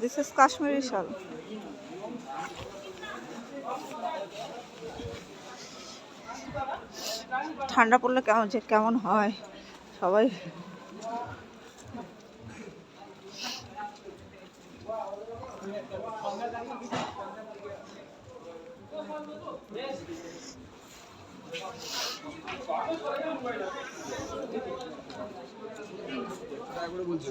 This is Kashmiri শাল ঠান্ডা পড়লে কেমন যে কেমন হয়? সবাই বলছে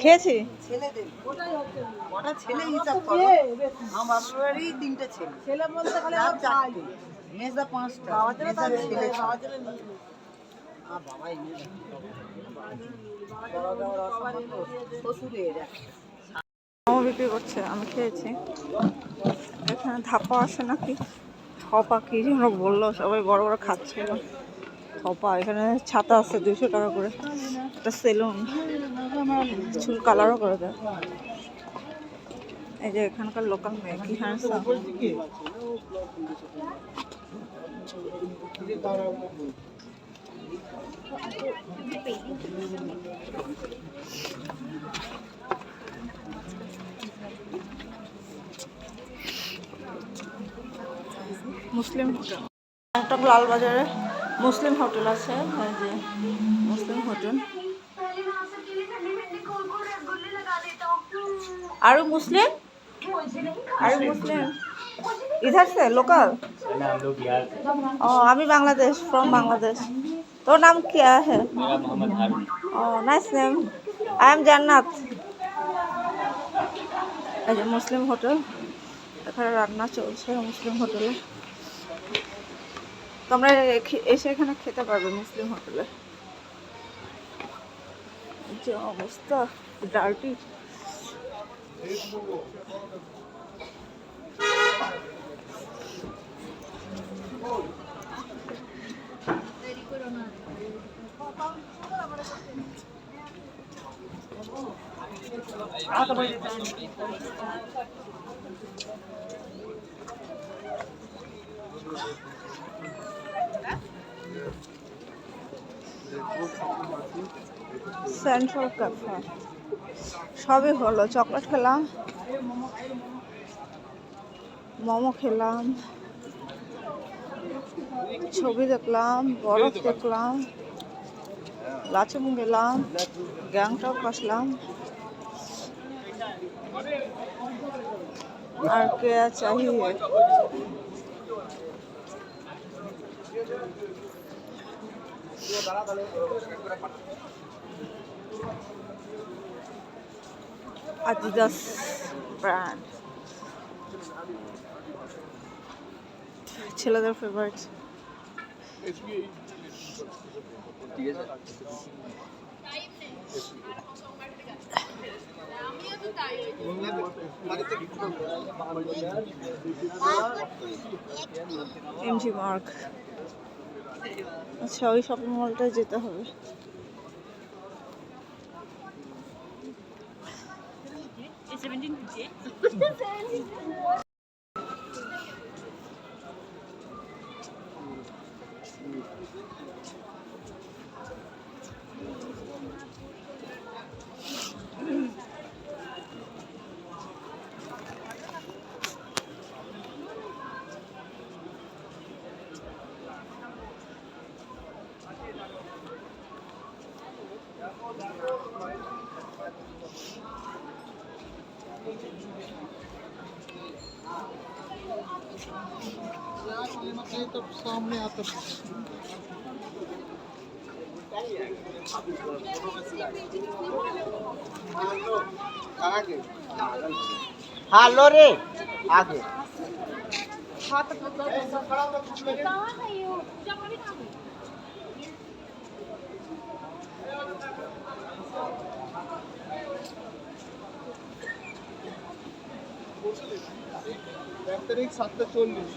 খেয়েছি? বিক্রি করছে আমি খেয়েছি। এখানে ধাপা আসে নাকি? থপা কি যেন বলল সবাই বড় বড় খাচ্ছিল থপা, এখানে ছাতা আছে দুশো টাকা করে। একটা সেলুন। চুল কালারও করে দেয়। এই যে এখানকার লোকাল মেয়ে, কি হ্যান্ডসাম মুসলিম হোটেল। লালবাজারে মুসলিম হোটেল আছে হ্যাঁ যে মুসলিম হোটেল। আরও মুসলিম? আরও মুসলিম। ইধার সে, লোকাল? ও, আমি বাংলাদেশ ফ্রম বাংলাদেশ। তোর নাম কি হ্যাঁ? ও nice name I am Jannat এই যে মুসলিম হোটেল, এখানে রান্না চলছে মুসলিম হোটেলে। তোমরা এসে এখানে খেতে পারবে মুসলিম হোটেলে। যে অবস্থা ডার্টি সেন্ট্রাল ক্যাফে সবই হলো, চকলেট খেলাম, মোমো খেলাম, ছবি দেখলাম, বরফ দেখলাম, লাচুং গেলাম গ্যাংটক আসলাম, আর কে চাহিয়ে Adidas ব্র্যান্ড ছেলেদের ফেভারিট এমজি মার্ক আচ্ছা ওই শপিং মলটায় যেতে হবে। तो सामने आता हाँ लो रे आगे हाथ এক তারিখ সাতটা চল্লিশ।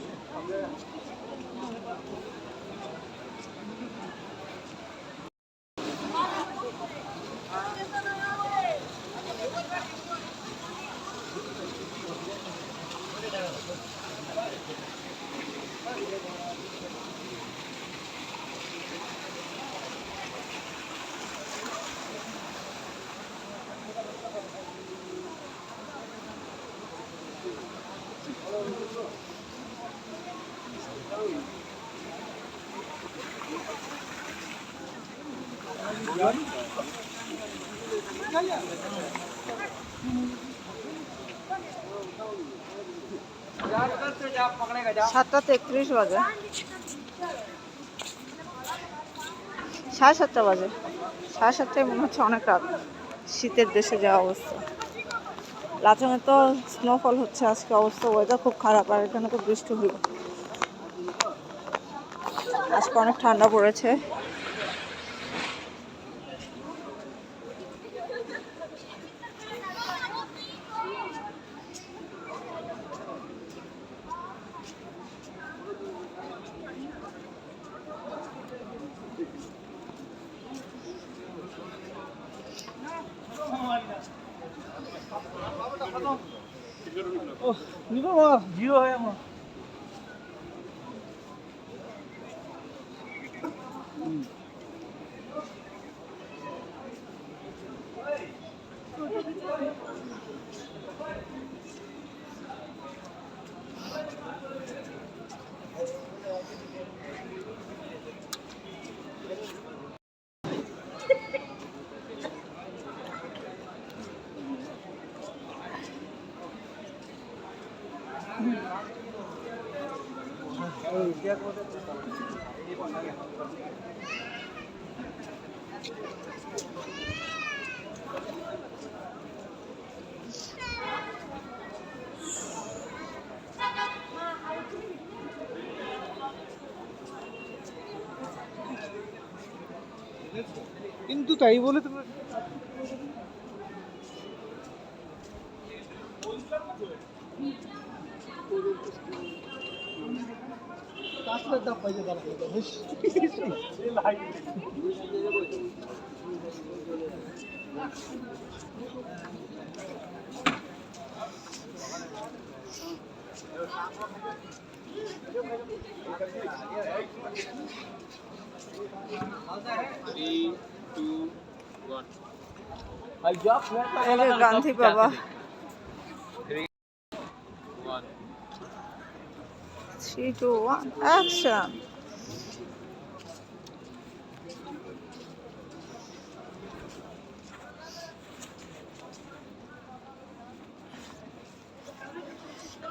সাতটা তেত্রিশ বাজে। সাড়ে সাতটা বাজে। সাড়ে সাতটায় মনে হচ্ছে অনেক রাত। শীতের দেশে যাওয়া অবস্থা। লাচনে তো স্নোফল হচ্ছে, আজকে অবস্থা ওয়েদার খুব খারাপ, আর এখানে তো বৃষ্টি হলো। আজকে অনেক ঠান্ডা পড়েছে। জিরো হয় আমার কিন্তু তাই বলে তুমি गांधी बाबा three two one action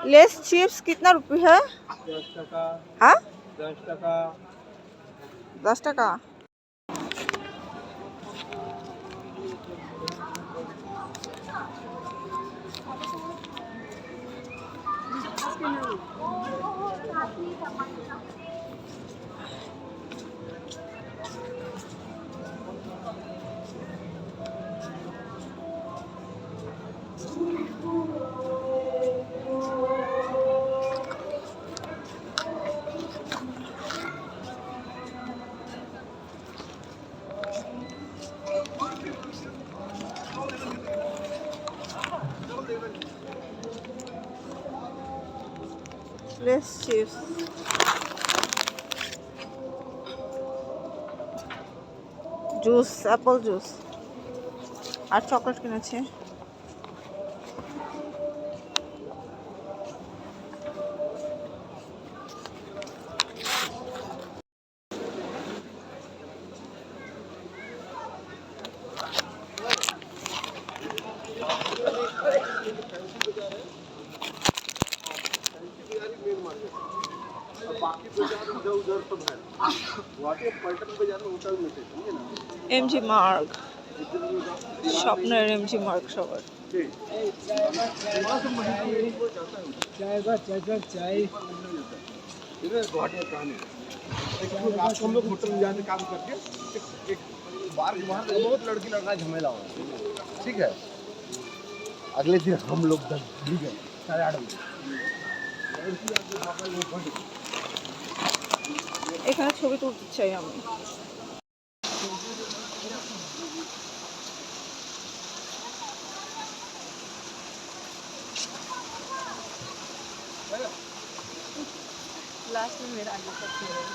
Lay's chips कितना रुपये है? दस टका। हाँ? दस टका? চিপস জুস অ্যাপল জুস আর চকলেট কিনেছি। মার্গ স্বপ্নের এমজি মার্গ সবার चाय का चाय का चाय इधर गुवाहाटी में कहानी एक लोग रात को हम लोग होटल में जाने काम करके एक, एक बार वहाँ पे बहुत लड़की लड़का झमेला हुआ ठीक है अगले दिन हम लोग दस ठीक है साढ़े आठ बजे এখানে ছবি তুলতে চাই আমি classroom where I was appearing.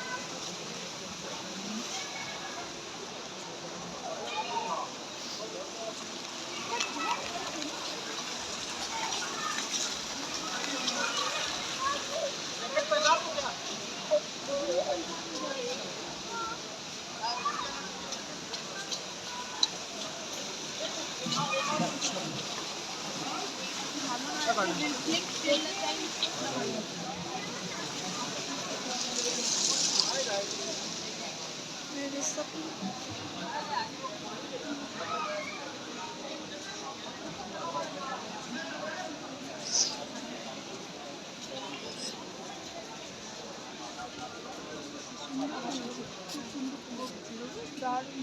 Thank you. disso aqui. Thank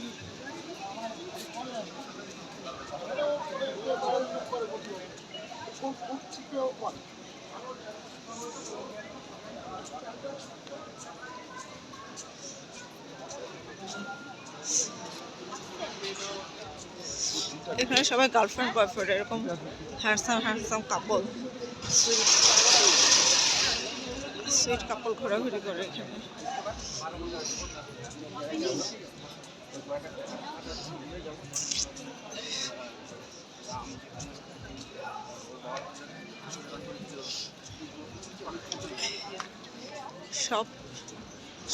you. এখানে সবাই গার্লফ্রেন্ড বয়ফ্রেন্ড এরকম handsome handsome couple sweet sweet couple ঘোরাঘুরি করে এখানে।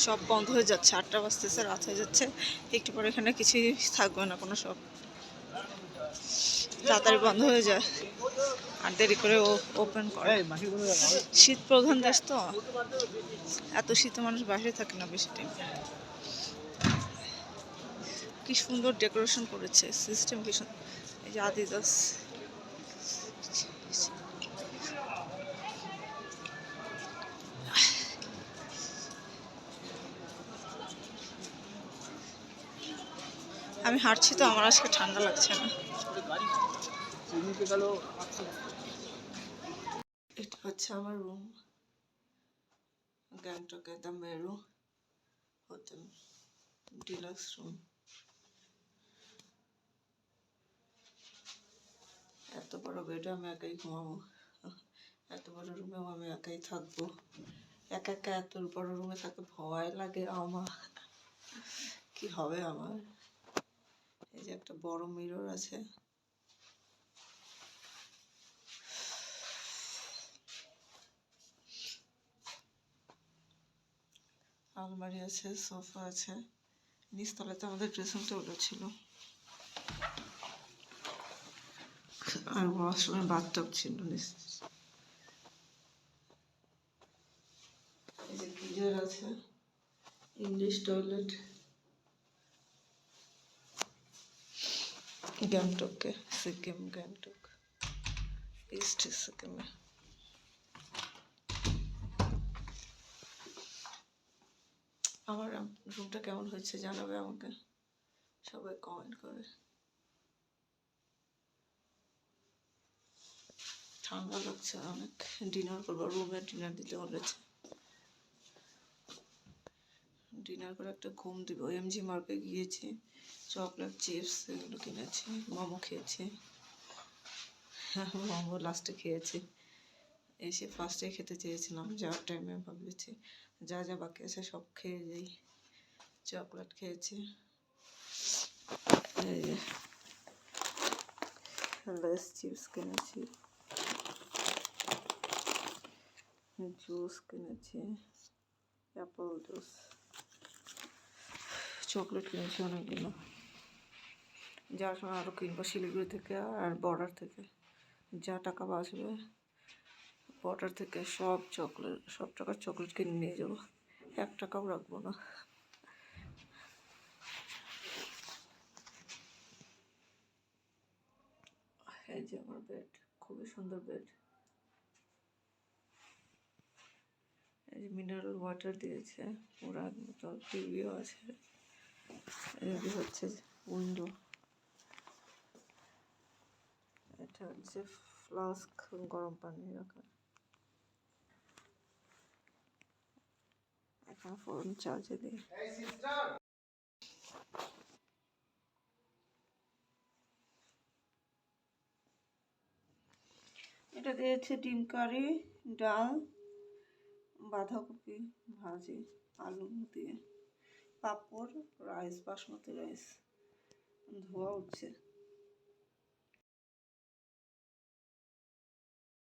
সব বন্ধ হয়ে যাচ্ছে আটটা বাজতেছে রাত হয়ে যাচ্ছে একটু পরে এখানে কিছুই থাকবে না কোনো সব। তাড়াতাড়ি বন্ধ হয়ে যায় আর দেরি করে ও ওপেন করে। শীত প্রধান দেশ তো এত শীতে মানুষ বাইরে থাকে না বেশি টাইম কি সুন্দর ডেকোরেশন করেছে সিস্টেম কি সুন্দর এই যে আদিদাস আমি হাঁটছি তো, আমার আজকে ঠান্ডা লাগছে না। এটা হচ্ছে আমার রুম গ্যাংটকে the Meru hotel deluxe room এত বড় বেডে আমি একাই ঘুমাবো। এত বড় রুমেও আমি একাই থাকব। একা একা এত বড় রুমে থাকতে ভয় লাগে আমার। কি হবে আমার? এই যে একটা বড় মিরর আছে। আলমারি আছে, সোফা আছে। নিচতলাতে আমাদের ড্রেসিং টেবিল ছিল। আর ওয়াশরুমে বাথটব ছিল নিচ। এই যে গিজার আছে ইংলিশ টয়লেট গ্যাংটকে, সিকিম, গ্যাংটক, ইস্ট সিকিমে। আমার রুমটা কেমন হয়েছে জানাবে আমাকে? সবাই কমেন্ট করে। ঠান্ডা লাগছে অনেক। ডিনার করব রুমে ডিনার দিতে বলেছে। ডিনার করে একটা ঘুম দিব। এমজি মার্কে গিয়েছি, চকলেট, চিপস এগুলো কিনেছি, মোমো খেয়েছি। মোমো লাস্টে খেয়েছি। এসে ফার্স্টে খেতে চেয়েছিলাম, যাওয়ার টাইমে ভাবছি, যা যা বাকি আছে সব খেয়ে যাই চকলেট খেয়েছি। চিপস কিনেছি। জুস কিনেছি। অ্যাপল জুস চকলেট কিনেছি অনেকগুলো। যাওয়ার সময় আরও কিনবো শিলিগুড়ি থেকে আর বর্ডার থেকে। যা টাকা বাঁচবে বর্ডার থেকে সব চকলেট, সব টাকার চকলেট কিনে নিয়ে যাব। এক টাকাও রাখব না। এই যে আমার বেড খুবই সুন্দর বেড এই যে মিনারেল ওয়াটার দিয়েছে, ওরা মতো টিভিও আছে। এই হচ্ছে উইন্ডো এটা হচ্ছে ফ্লাস্ক গরম পানি রাখা এখন ফোন চার্জে দিই। এটা দিয়েছে ডিম কারি ডাল বাঁধাকপি ভাজি আলু দিয়ে। পাঁপড় রাইস বাসমতি রাইস ধোয়া উঠছে।